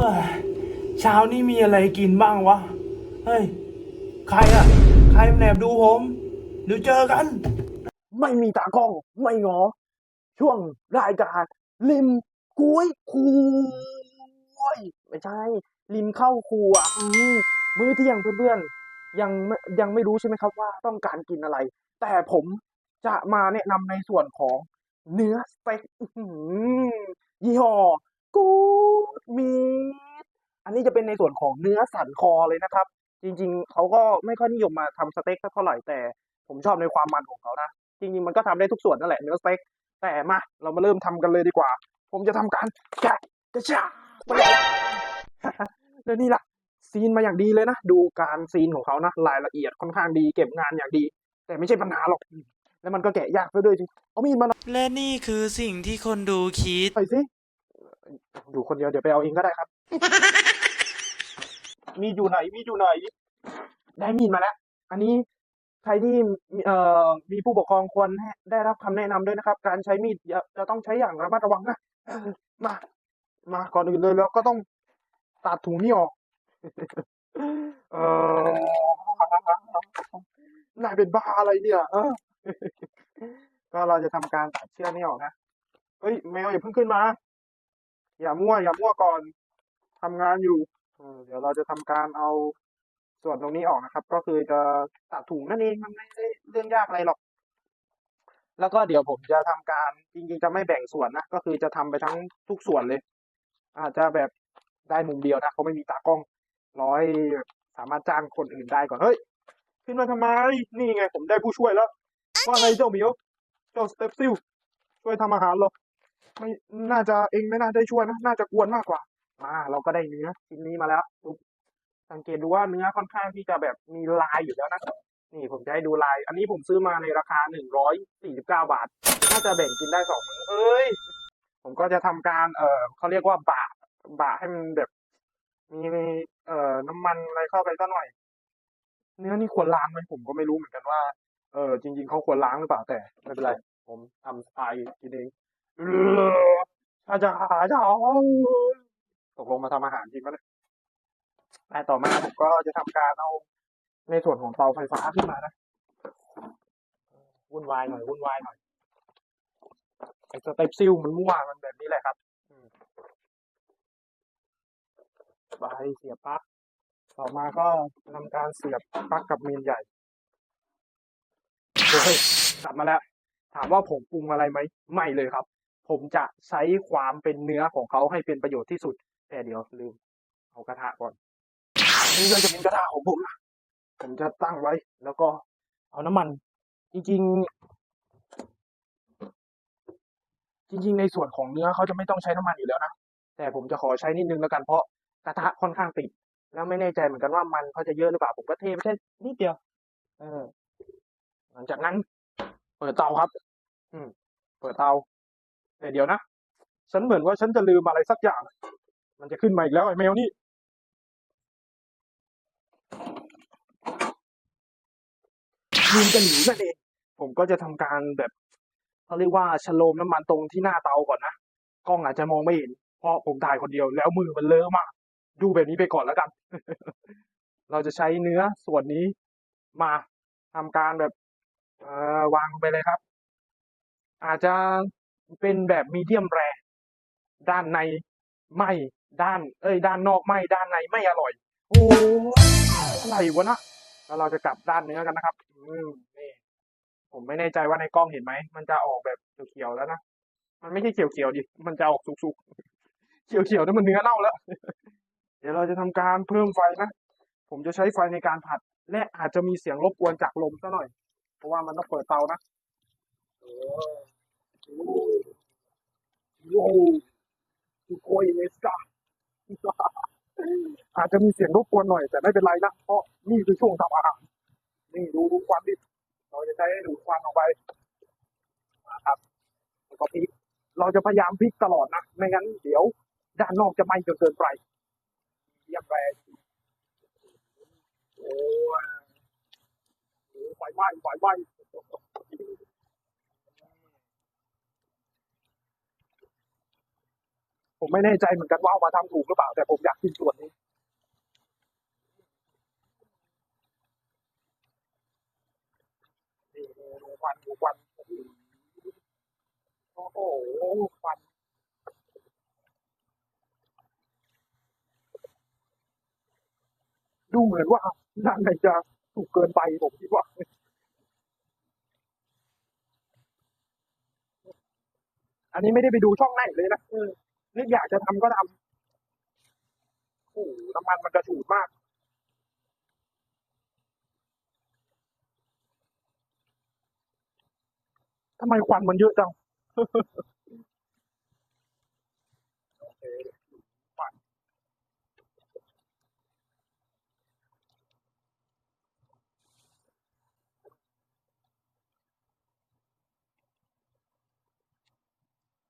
ฮ้ยเช้านี้มีอะไรกินบ้างวะ เฮ้ย ใครอะใครแอบดูผมเดี๋ยวเจอกัน ไม่มีตากล้อง ไม่งอ ช่วงรายการริมกุ้ยคุยไม่ใช่ ริมเข้าครัวอืมมื้อเที่ยงเพื่อนๆยังไม่ยังไม่รู้ใช่ไหมครับว่าต้องการกินอะไร แต่ผมจะมาแนะนำในส่วนของเนื้อสเต็กยี่ห้อ กูดมีดอันนี้จะเป็นในส่วนของเนื้อสันคอเลยนะครับ จริงๆ เขาก็ไม่ค่อยนิยมมาทำสเต็กสักเท่าไหร่แต่ผมชอบในความมันของเขานะ จริงๆ มันก็ทำได้ทุกส่วนนั่นแหละเนื้อสเต็กแต่มาเรามาเริ่มทำกันเลยดีกว่า ผมจะทำการแกะกระชากไปเลยแล้วนี่ล่ะ ซีนมาอย่างดีเลยนะ ดูการซีนของเขานะรายละเอียดค่อนข้างดีเก็บงานอย่างดี แต่ไม่ใช่ปัญหาหรอกแล้วมันก็แกะยากซะด้วยสิเอามีดมาหน่อยและนี่คือสิ่งที่คนดูคิดสิ อยู่คนเดียวเดี๋ยวไปเอาเองก็ได้ครับ มีดอยู่ไหน มีดอยู่ไหน ได้มีดมาแล้ว อันนี้ใครที่มีเอ่อมีผู้ปกครองควรให้ได้รับคำแนะนำด้วยนะครับ การใช้มีดอย่าจะต้องใช้อย่างระมัดระวังนะเออมา มาก่อนอื่นเลยแล้วก็ต้องตัดถุงนี้ออก เออนายเป็นบ้าอะไรเนี่ยเออก็เราจะทำการตัดเชือกนี้ออกนะเฮ้ยแมวอย่าเพิ่งขึ้นมา อย่ามั่วอย่ามั่วก่อนทำงานอยู่เดี๋ยวเราจะทำการเอาส่วนตรงนี้ออกนะครับ ก็คือจะตัดถุงนั่นเองมันไม่ได้เรื่องยากอะไรหรอก แล้วก็เดี๋ยวผมจะทำการจริงๆจะไม่แบ่งส่วนนะก็คือจะทำไปทั้งทุกส่วนเลย อาจจะแบบได้มุมเดียวนะเขาไม่มีตากล้องร้อยสามารถจ้างคนอื่นได้ก่อนเฮ้ยขึ้นมาทำไมนี่ไงผมได้ผู้ช่วยแล้ว ว่าไงเจ้าเหมียวเจ้าสเตปซิลช่วยทำอาหารหรอ ไม่น่าจะเองไม่น่าได้ช่วยนะน่าจะกวนมากกว่ามาเราก็ได้เนื้อชิ้นนี้มาแล้วสังเกตดูว่าเนื้อค่อนข้างที่จะแบบมีลายอยู่แล้วนะนี่ผมจะให้ดูลาย อันนี้ผมซื้อมาในราคาหนึ่งร้อยสี่สิบเก้าบาท น่าจะแบ่งกินได้สองมื้อเอ้ย ผมก็จะทำการ เอ่อเขาเรียกว่าบะบะให้มันแบบ มีเอ่อน้ำมันอะไรเข้าไปสักหน่อย เนื้อนี่ควรล้างไหมผมก็ไม่รู้เหมือนกันว่า เออจริง ๆเขาควรล้างหรือเปล่าแต่ไม่เป็นไร ผมทำสไตล์กินเอง อาจารย์อาจารย์ตกลงมาทำอาหารจริงปะเนี่ยแต่ต่อมาผมก็จะทำการเอาในส่วนของเตาไฟฟ้าขึ้นมานะวุ่นวายหน่อยวุ่นวายหน่อยไอ้สเต็ปซิลมันมั่วมันแบบนี้แหละครับไปเสียบปลั๊กต่อมาก็ทำการเสียบปลั๊กกับเมนใหญ่โอ้ยกลับมาแล้ว ถามว่าผมปรุงอะไรไหมไม่เลยครับ ผมจะใช้ความเป็นเนื้อของเขาให้เป็นประโยชน์ที่สุด แต่เดี๋ยวลืมเอากระทะก่อนนี่ก็จะเป็นกระทะของผมนะผมจะตั้งไว้ แล้วก็เอาน้ำมัน จริงๆ จริง ๆ ในส่วนของเนื้อเขาจะไม่ต้องใช้น้ำมันอยู่แล้วนะแต่ผมจะขอใช้นิดนึงแล้วกันเพราะกระทะค่อนข้างติดแล้วไม่แน่ใจเหมือนกันว่ามันเขาจะเยอะหรือเปล่าผมก็เทไปแค่นิดเดียว เออ หลังจากนั้น เปิดเตาครับ อืม เปิดเตา แต่เดี๋ยวนะ ฉันเหมือนว่าฉันจะลืมอะไรสักอย่าง มันจะขึ้นมาอีกแล้วไอ้แมวนี่ ลืมจะหนีนั่นเอง ผมก็จะทำการแบบเขาเรียกว่าชโลมน้ำมันตรงที่หน้าเตาก่อนนะ กล้องอาจจะมองไม่เห็น เพราะผมถ่ายคนเดียวแล้วมือมันเลอะมาก ดูแบบนี้ไปก่อนแล้วกัน เราจะใช้เนื้อส่วนนี้มาทำการแบบเออวางลงไปเลยครับ อาจจะ เป็นแบบมีเดียมแรด้านในไหมด้าน เอ้ย ด้านนอกไหมด้านในไม่อร่อย โอ้อะไรวะนะแล้วเราจะกลับด้านเนื้อกันนะครับอืมนี่ผมไม่แน่ใจว่าในกล้องเห็นไหมมันจะออกแบบเขียวๆแล้วนะมันไม่ใช่เขียวๆดิมันจะออกสุกๆเขียวๆนั่นมันเนื้อเน่าแล้ว เดี๋ยวเราจะทำการเพิ่มไฟนะผมจะใช้ไฟในการผัด และอาจจะมีเสียงรบกวนจากลมซะหน่อย เพราะว่ามันต้องเปิดเตานะ โอ้โหโอ้ยเนสกาอาจจะมีเสียงรบกวนหน่อย แต่ไม่เป็นไรนะเพราะนี่คือช่วงทำอาหารนี่ดูดูควันดิเราจะใช้ดูควันออกไปนะครับแล้วก็พลิกเราจะพยายามพลิกตลอดนะไม่งั้นเดี๋ยว ด้านนอกจะไหม้จนเกินไปเยี่ยมแรงโอ้ยโอ้ยไฟไหม้ไฟไหม้ ผมไม่แน่ใจเหมือนกันว่าเอามาทำถูกหรือเปล่า แต่ผมอยากกินส่วนนี้นี่ดูควันควันโอ้โหควันดูเหมือนว่าด้านในจะถูกเกินไปผมคิดว่าอันนี้ไม่ได้ไปดูช่องไหนเลยนะ นึกอยากจะทำก็ทำโอ้น้ำมันมันกระฉูดมาก ทำไมควันมันเยอะจังโอเคควัน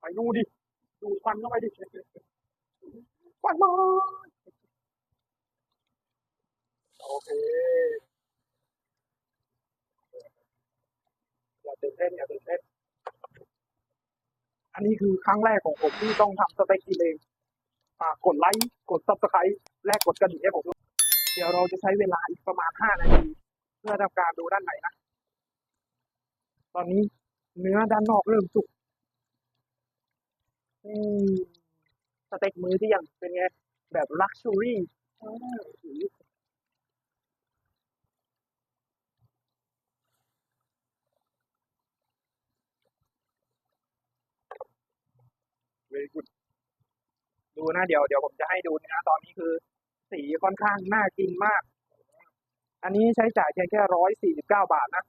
ไปดูดิ ดูควันเข้าไปดิควันมาโอเคอย่าตื่นเต้นอย่าตื่นเต้นอันนี้คือครั้งแรกของผมที่ต้องทำสเต็กกินเองฝากกดไลค์ กดซับสไครต์และกดกระดิ่งให้ผมด้วยเดี๋ยวเราจะใช้เวลาอีกประมาณห้านาที เพื่อทำการดูด้านในนะ ตอนนี้เนื้อด้านนอกเริ่มสุก อืมสเต็กมือที่ยังเป็นไง แบบลักชัวรี่เวกุดดูนะเดี๋ยวเดี๋ยวผมจะให้ดูนะตอนนี้คือสีค่อนข้างน่ากินมาก อันนี้ใช้จ่ายเพียงแค่ร้อยสี่สิบเก้าบาทนะ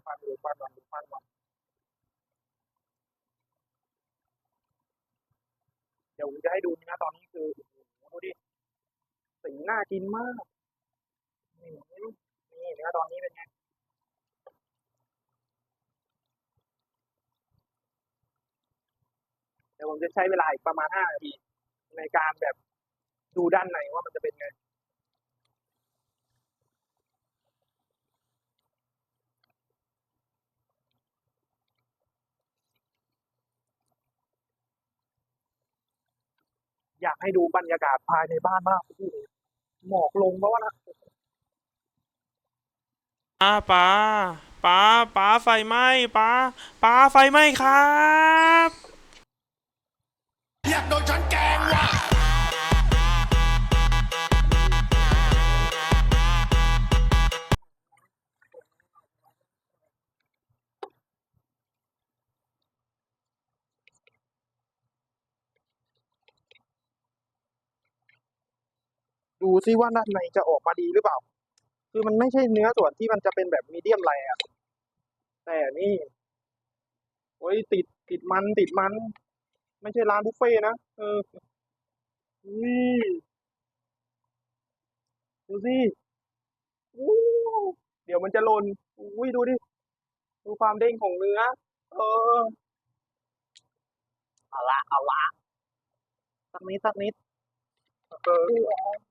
ดูฟันดูฟันวันดูฟันวันเดี๋ยวผมจะให้ดูนะตอนนี้คือดูดิสีน่ากินมากอืมนี่นื้อตอนนี้เป็นไงเดี๋ยวผมจะใช้เวลาอีกประมาณห้านาทีในการแบบดูด้านในว่ามันจะเป็นไง อยากให้ดูบรรยากาศภายในบ้านมากพี่หมอกลงเพราะว่านะป้าป้าป้าป้าไฟไหม้ป้าป้าไฟไหม้ครับดู ดูซิว่าด้านในจะออกมาดีหรือเปล่า คือมันไม่ใช่เนื้อส่วนที่มันจะเป็นแบบมีเดียมแรอะแต่นี่โอ้ยติดติดมันติดมัน ไม่ใช่ร้านบุฟเฟ่นะเออนี่ดูสิเดี๋ยวมันจะหล่นอุ้ยดูดิ ดูความเด้งของเนื้อ เออ เอาละ เอาละ สักนิด สักนิด เออ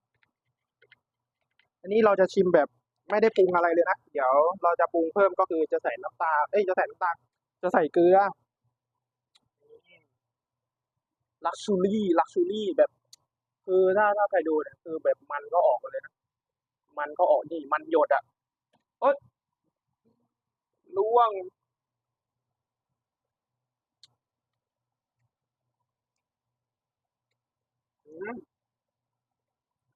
อันนี้เราจะชิมแบบไม่ได้ปรุงอะไรเลยนะ เดี๋ยวเราจะปรุงเพิ่มก็คือจะใส่น้ำตาล เอ้ย จะใส่น้ำตาล จะใส่เกลือ ลักชูรี่ ลักชูรี่แบบ คือถ้าถ้าใครดูเนี่ยคือแบบมันก็ออกมาเลยนะ มันก็ออกนี่มันหยดอะเอ้ยล่วงอืม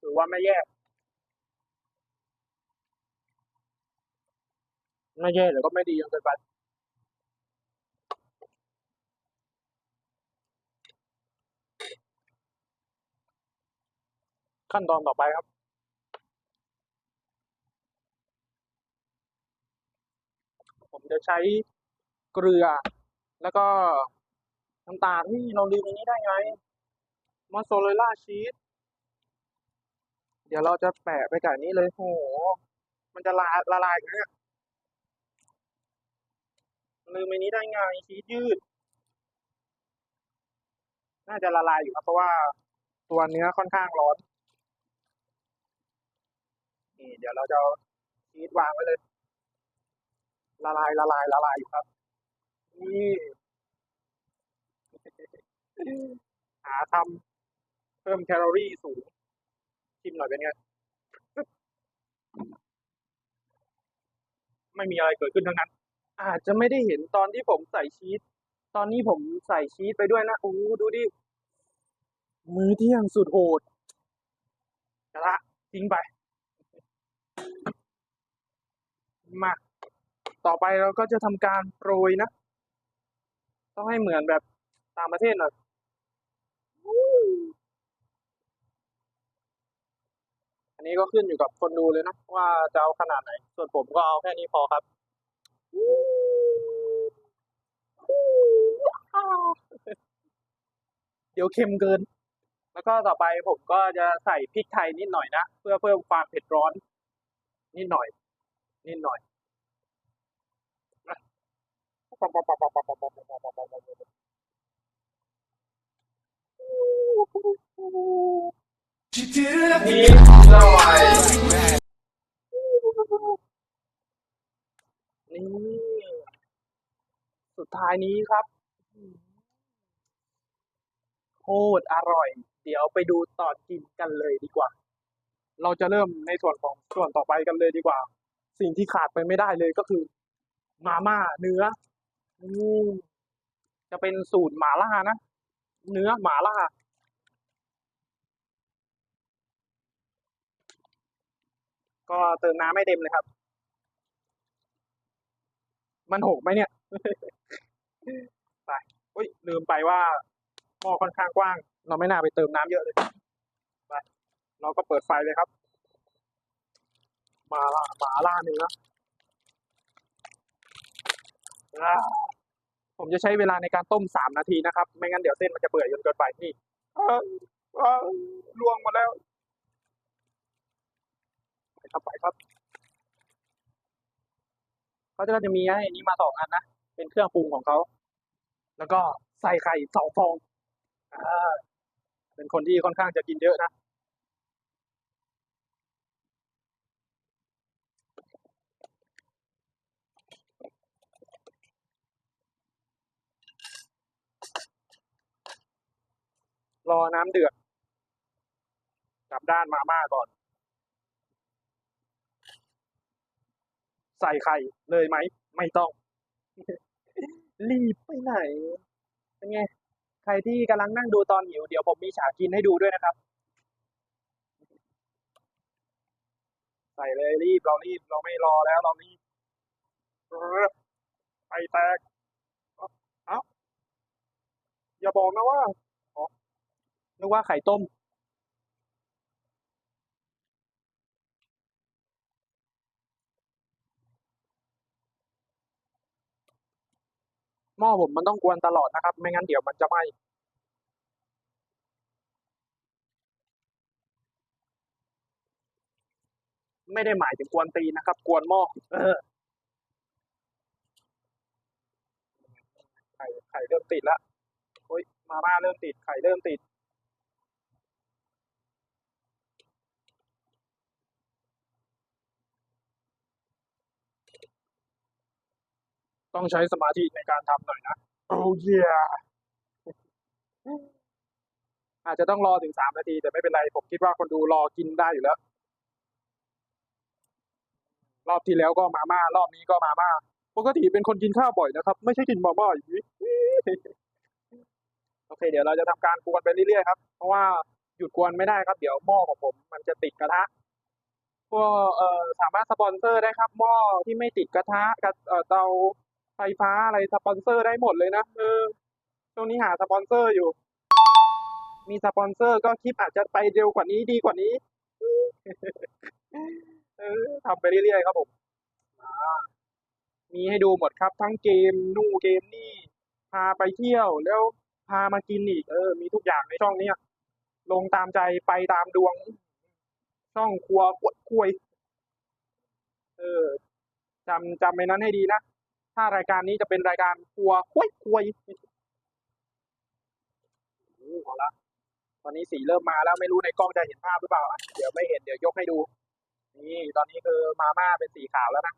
ถือว่าไม่แย่ ไม่แย่แต่ก็ไม่ดีจนเกินไปขั้นตอนต่อไปครับ ผมจะใช้เกลือ แล้วก็น้ำตาลที่เราลืมอันนี้ได้ไงมอสซเรลล่าชีสเดี๋ยวเราจะแปะไปกับอันนี้เลยโห มันจะละละลายอย่างเงี้ย ลืมอันนี้ได้ไงชีสยืด น่าจะละลายอยู่ครับเพราะว่าตัวเนื้อค่อนข้างร้อน นี่ เดี๋ยวเราจะชีสวางไว้เลย ละลายละลายละลายอยู่ครับ นี่หาทำเพิ่มแคลอรี่สูงชิมหน่อยเป็นไงไม่มีอะไรเกิดขึ้นทั้งนั้น อาจจะไม่ได้เห็นตอนที่ผมใส่ชีสตอนนี้ผมใส่ชีสไปด้วยนะโอ้ดูดิ มื้อเที่ยงสุดโหดกระทะทิ้งไป มา ต่อไปเราก็จะทำการโปรยนะ ต้องให้เหมือนแบบต่างประเทศหน่อยอันนี้ก็ขึ้นอยู่กับคนดูเลยนะ ว่าจะเอาขนาดไหน ส่วนผมก็เอาแค่นี้พอครับ เดี๋ยวเค็มเกิน แล้วก็ต่อไปผมก็จะใส่พริกไทยนิดหน่อยนะ เพื่อเพิ่มความเผ็ดร้อน นิดหน่อย นิดหน่อยนี่สวาย นี่สุดท้ายนี้ครับโคตรอร่อย เดี๋ยวไปดูตอนกินกันเลยดีกว่า เราจะเริ่มในส่วนของส่วนต่อไปกันเลยดีกว่า สิ่งที่ขาดไปไม่ได้เลยก็คือ มาม่าเนื้อจะเป็นสูตรหมาล่านะ เนื้อหมาล่าก็เติมน้ำไม่เต็มเลยครับ มันหกไหมเนี่ย ไปอุ้ยลืมไปว่าหม้อค่อนข้างกว้าง เราไม่น่าไปเติมน้ำเยอะเลย ไปเราก็เปิดไฟเลยครับ มาล่ามาล่าเนื้ออ่าผมจะใช้เวลาในการต้มสามนาทีนะครับ ไม่งั้นเดี๋ยวเส้นมันจะเปื่อยจนเกินไปนี่ล่วงมาแล้ว ไปครับไปครับ เขาจะก็จะมีให้นนี้มาสองอันนะ เป็นเครื่องปรุงของเขา แล้วก็ใส่ไข่สองฟองอ่าเป็นคนที่ค่อนข้างจะกินเยอะนะ รอน้ำเดือด กลับด้านมาม่าก่อน ใส่ไข่เลยไหม ไม่ต้อง รีบไปไหนเป็นไงใครที่กำลังนั่งดูตอนหิว เดี๋ยวผมมีฉากกินให้ดูด้วยนะครับ ใส่เลยรีบเรารีบเราไม่รอแล้วเรารีบไข่แตกเอ้าเอ้าอย่าบอกนะว่าอ๋อนึกว่าไข่ต้ม ม้อผมมันต้องกวนตลอดนะครับ ไม่งั้นเดี๋ยวมันจะไหม้ไม่ได้หมายถึงกวนตีนะครับ กวนหม้อเออไข่ไข่เริ่มติดละโอ้ยมาม่าเริ่มติด ไข่เริ่มติด ต้องใช้สมาธิในการทำหน่อยนะโอ้ยอาจจะต้องรอถึงสามนาที แต่ไม่เป็นไร ผมคิดว่าคนดูรอกินได้อยู่แล้ว รอบที่แล้วก็มาม่า รอบนี้ก็มาม่าปกติเป็นคนกินข้าวบ่อยนะครับ ไม่ใช่กินมาม่าอย่างนี้โอเค เดี๋ยวเราจะทำการกวนไปเรื่อยๆครับ เพราะว่าหยุดกวนไม่ได้ครับ เดี๋ยวหม้อของผม มันจะติดกระทะก็เอ่อสามารถสปอนเซอร์ได้ครับ หม้อที่ไม่ติดกระทะกับเอ่อเตา ไฟฟ้าอะไรสปอนเซอร์ได้หมดเลยนะเออช่วงนี้หาสปอนเซอร์อยู่ มีสปอนเซอร์ก็คลิปอาจจะไปเร็วกว่านี้ดีกว่านี้เออทำไปเรื่อยๆครับผมมีให้ดูหมดครับ ทั้งเกมนู่เกมนี่ พาไปเที่ยวแล้วพามากินอีก เออ มีทุกอย่างในช่องเนี้ยลงตามใจไปตามดวง ช่องครัวขวดคุยเออจำจำไปนั้นให้ดีนะ ถ้ารายการนี้จะเป็นรายการครัวคุยคุยโอ้เอาละตอนนี้สีเริ่มมาแล้วไม่รู้ในกล้องจะเห็นภาพหรือเปล่าอะเดี๋ยวไม่เห็นเดี๋ยวยกให้ดู นี่ตอนนี้คือมาม่าเป็นสีขาวแล้วนะ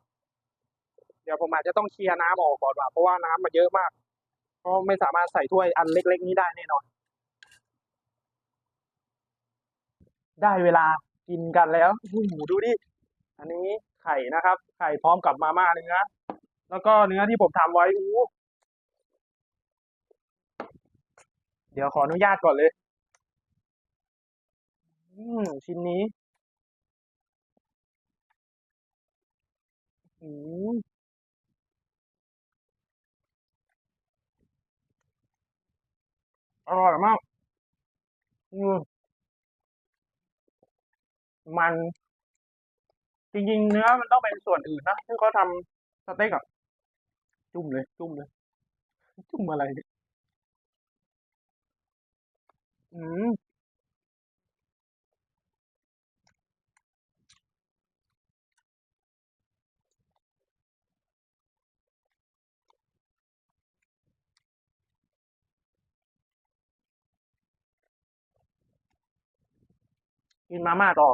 เดี๋ยวผมอาจจะต้องเคลียร์น้ำออกก่อนว่ะเพราะว่าน้ำมันเยอะมากเพราะไม่สามารถใส่ถ้วยอันเล็ก ๆ นี้ได้แน่นอน ได้เวลากินกันแล้วโอ้โหดูดิ อันนี้ไข่นะครับ ไข่พร้อมกับมาม่าเนื้อ แล้วก็เนื้อที่ผมทำไว้อู้เดี๋ยวขออนุญาตก่อนเลย อืมชิ้นนี้อืมอร่อยมากอืมมัน จริงๆ เนื้อมันต้องเป็นส่วนอื่นนะที่เขาทำสเต็กอะ จุ่มเลย จุ่มเลย จุ่มอะไรเนี่ยอืมกินมาม่าต่อ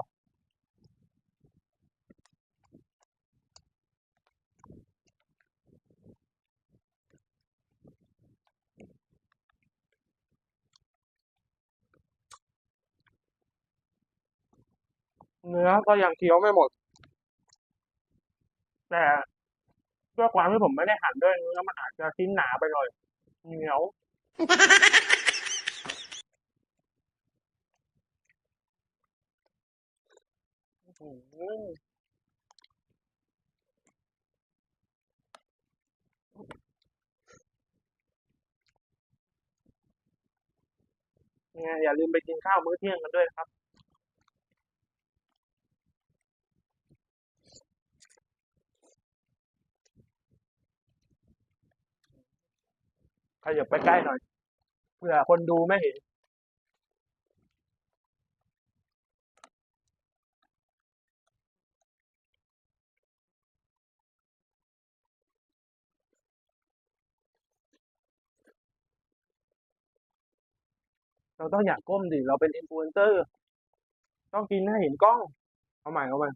เนื้อก็ยังเคี้ยวไม่หมด แต่ด้วยความที่ผมไม่ได้หั่นด้วยเนื้อมันอาจจะชิ้นหนาไปหน่อยเหนียวอยอย่าลืมไปกินข้าวมื้อเที่ยงกันด้วยนะครับ ขยับไปใกล้หน่อยเผื่อคนดูไม่เห็น เราต้องอยากก้มดิเราเป็นอินฟลูเอนเซอร์ ต้องกินให้เห็นกล้อง เอาใหม่เอาใหม่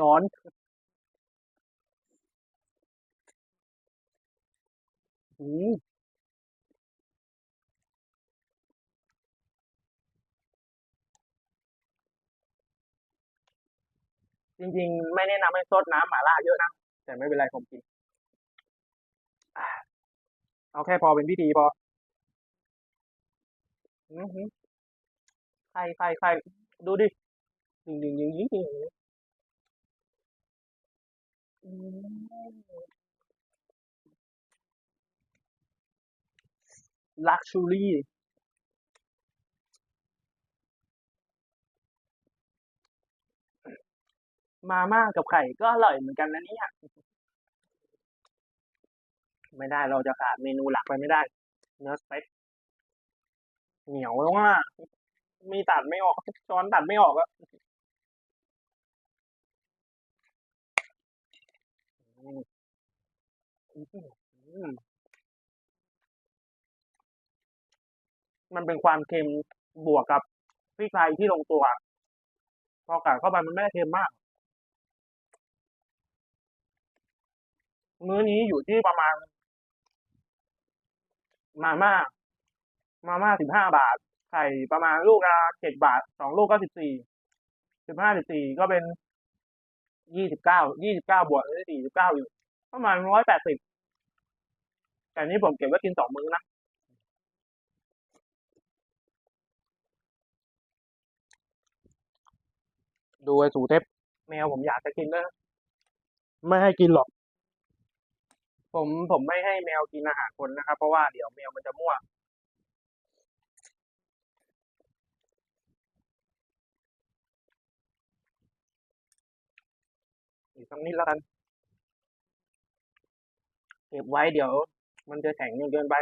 ร้อน อืมจริงๆ ไม่แนะนำให้ซดน้ำหม่าล่าเยอะนะ แต่ไม่เป็นไรผมกิน เอาแค่พอเป็นพิธีพออือหือใครใครใครดูดิยิงยิงยิงยิงยิงอืม ลักชูรี่มาม่ากับไข่ก็อร่อยเหมือนกันนะเนี่ยไม่ได้เราจะขาดเมนูหลักไปไม่ได้ เนื้อสเต็กเหนียวแล้วอะมีตัดไม่ออกช้อนตัดไม่ออกอะอืม มันเป็นความเค็มบวกกับพริกไทยที่ลงตัว พอกัดเข้าไปมันไม่ได้เค็มมาก มื้อนี้อยู่ที่ประมาณ มาม่า มาม่าสิบห้าบาท ไข่ประมาณลูกละเจ็ดบาท สองลูกก็สิบสี่ สิบห้าสิบสี่ก็เป็นยี่สิบเก้า ยี่สิบเก้าบวกด้สี่สิบเก้าอยู่ ประมาณร้อยแปดสิบแต่นี้ผมเก็บไว้กินสองมื้อนะ ดูไอ้สูเทปแมวผมอยากจะกินนะไม่ให้กินหรอก ผมผมไม่ให้แมวกินอาหารคนนะครับ เพราะว่าเดี๋ยวแมวมันจะมั่วอีกสักนิดแล้วกันเก็บไว้เดี๋ยว มันจะแข็งจนเกินไป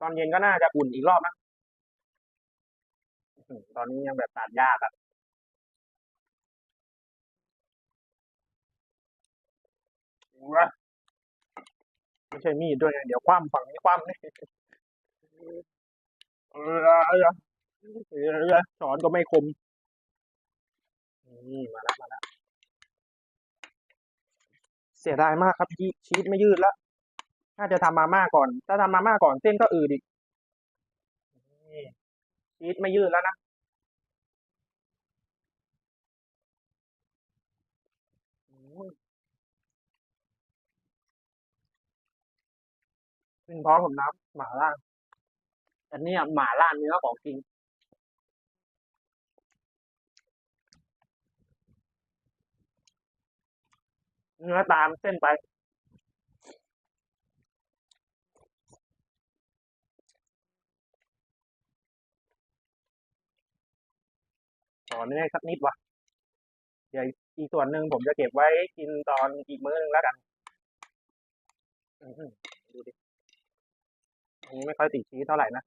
ตอนเย็นก็น่าจะอุ่นอีกรอบนะอื้อหือตอนนี้ยังแบบตัดยากอะ ว้าไม่ใช่มีดด้วยเดี๋ยวคว่ำฝั่งนี้คว่ำนี่เออเออเออช้อนก็ไม่คม นี่มาแล้วมาแล้วเสียดายมากครับชีชีสไม่ยืดแล้วน่าจะทำมาม่าก่อน ถ้าทำมาม่าก่อนเส้นก็อืดอีกชีสไม่ยืดแล้วนะ ขึ้นท้องผมน้ำหมาล่าอันนี้หมาล่าเนื้อของจริงเนื้อตามเส้นไปขอเนื้อสักนิดวะเดี๋ยวอีกส่วนหนึ่งผมจะเก็บไว้กินตอนอีกมื้อหนึงแล้วกัน ดูดิ อันนี้ไม่ค่อยติดชีสเท่าไหร่นะ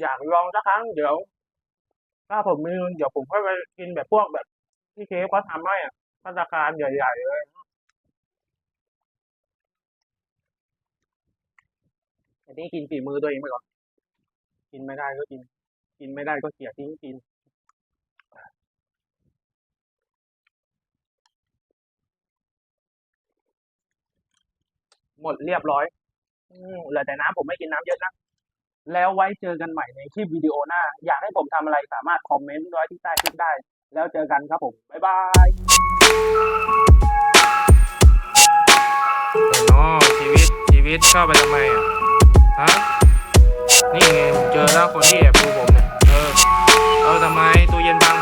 อยากลองสักครั้งเดี๋ยว ถ้าผมมีเงินเดี๋ยวผมค่อยไปกินแบบพวกแบบที่เคฟเขาทำให้อะพัตตาคารใหญ่ๆเลยอันนี้กินฝีมือตัวเองไปก่อน กินไม่ได้ก็กิน กินไม่ได้ก็เสียทิ้งกิน หมดเรียบร้อย อืมเหลือแต่น้ำผมไม่กินน้ำเยอะนะ แล้วไว้เจอกันใหม่ในคลิปวิดีโอหน้า อยากให้ผมทำอะไรสามารถคอมเมนต์ไว้ที่ใต้คลิปได้ แล้วเจอกันครับผม บ๊ายบายอ๋อชีวิตชีวิตเข้าไปทำไมอะฮะนี่ไงผมเจอแล้วคนที่แอบดูผมเนี่ยเออเออทำไมตู้เย็นพั